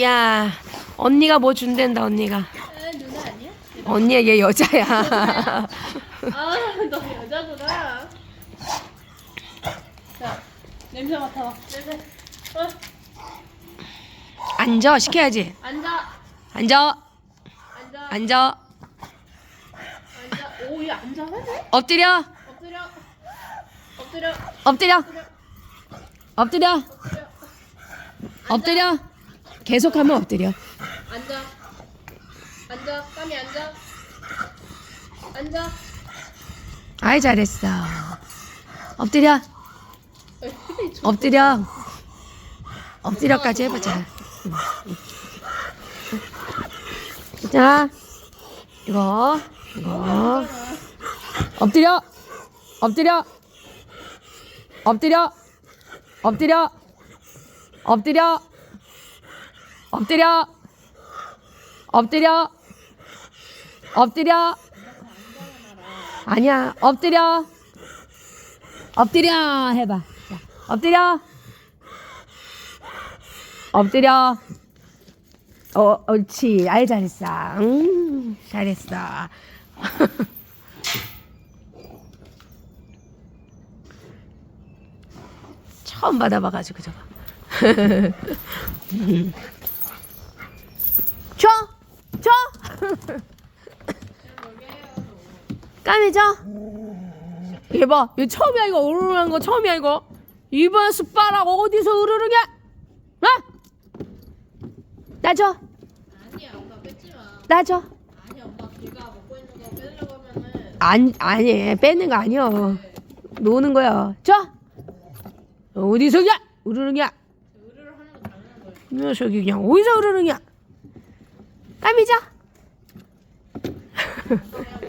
야, 언니가 뭐 준댄다, 언니가. 에, 누나 아니야? 언니야, 얘 여자야. 아, 너 여자구나. 자, 냄새 맡아봐. 냄새. 어, 앉아, 시켜야지. 앉아. 앉아, 앉아. 앉아. 앉아. 오, 얘 앉아 하네? 엎드려, 엎드려. 엎드려. 엎드려, 엎드려. 엎드려, 엎드려. 엎드려. 계속하면 엎드려. 앉아. 앉아. 까미 앉아. 앉아. 아이, 잘했어. 엎드려, 엎드려. 엎드려까지 해보자. 자, 이거, 이거. 엎드려, 엎드려, 엎드려, 엎드려, 엎드려, 엎드려, 엎드려, 엎드려. 아니야, 엎드려, 엎드려 해봐. 자, 엎드려, 엎드려. 어, 옳지. 아이 잘했어. 음, 잘했어. 처음 받아봐가지고 저거. 줘, 줘. 까매져. 봐, 이거 처음이야 이거 으르르 한 거 처음이야 이거. 이번 숟가락 어디서 으르르냐? 어? 나 줘, 아니야, 엄마 뺏지 마. 나 줘. 아니, 엄마 걔가 먹고 있는 거 뺏으려고 하면은 안 아니 빼는 거 아니야. 노는 거야. 줘. 어디서냐? 으르르냐? 의르르 하는 거 당연한 거야. 이 녀석이 그냥 어디서 으르르냐? 까미자.